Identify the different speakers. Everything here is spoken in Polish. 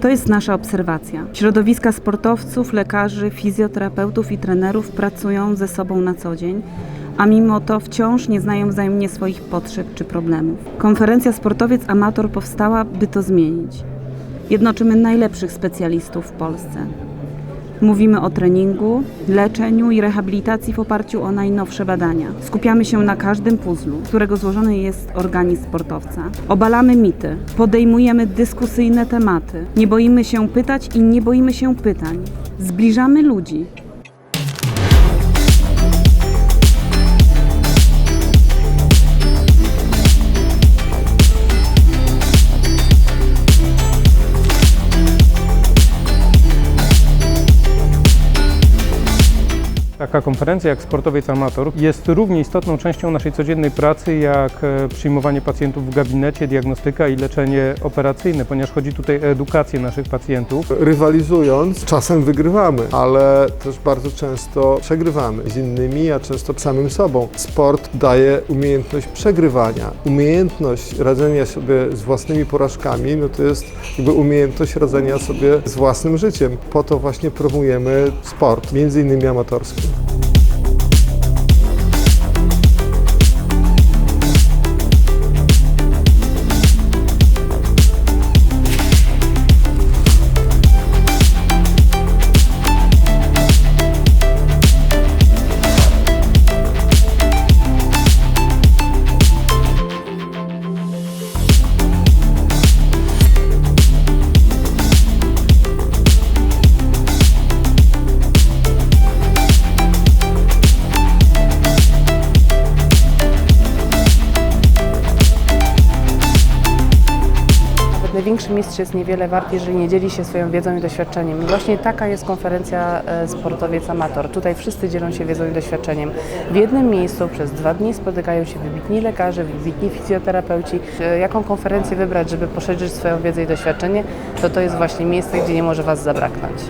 Speaker 1: To jest nasza obserwacja. Środowiska sportowców, lekarzy, fizjoterapeutów i trenerów pracują ze sobą na co dzień, a mimo to wciąż nie znają wzajemnie swoich potrzeb czy problemów. Konferencja Sportowiec Amator powstała, by to zmienić. Jednoczymy najlepszych specjalistów w Polsce. Mówimy o treningu, leczeniu i rehabilitacji w oparciu o najnowsze badania. Skupiamy się na każdym puzzlu, z którego złożony jest organizm sportowca. Obalamy mity, podejmujemy dyskusyjne tematy. Nie boimy się pytać i nie boimy się pytań. Zbliżamy ludzi.
Speaker 2: Taka konferencja jak Sportowiec Amator jest równie istotną częścią naszej codziennej pracy jak e, przyjmowanie pacjentów w gabinecie, diagnostyka i leczenie operacyjne, ponieważ chodzi tutaj o edukację naszych pacjentów.
Speaker 3: Rywalizując, czasem wygrywamy, ale też bardzo często przegrywamy z innymi, a często samym sobą. Sport daje umiejętność przegrywania, umiejętność radzenia sobie z własnymi porażkami, no to jest jakby umiejętność radzenia sobie z własnym życiem. Po to właśnie promujemy sport, między innymi amatorski.
Speaker 4: Największy mistrz jest niewiele wart, jeżeli nie dzieli się swoją wiedzą i doświadczeniem. I właśnie taka jest konferencja e, Sportowiec Amator. Tutaj wszyscy dzielą się wiedzą i doświadczeniem. W jednym miejscu przez dwa dni spotykają się wybitni lekarze, wybitni fizjoterapeuci. E, Jaką konferencję wybrać, żeby poszerzyć swoją wiedzę i doświadczenie, to to jest właśnie miejsce, gdzie nie może Was zabraknąć.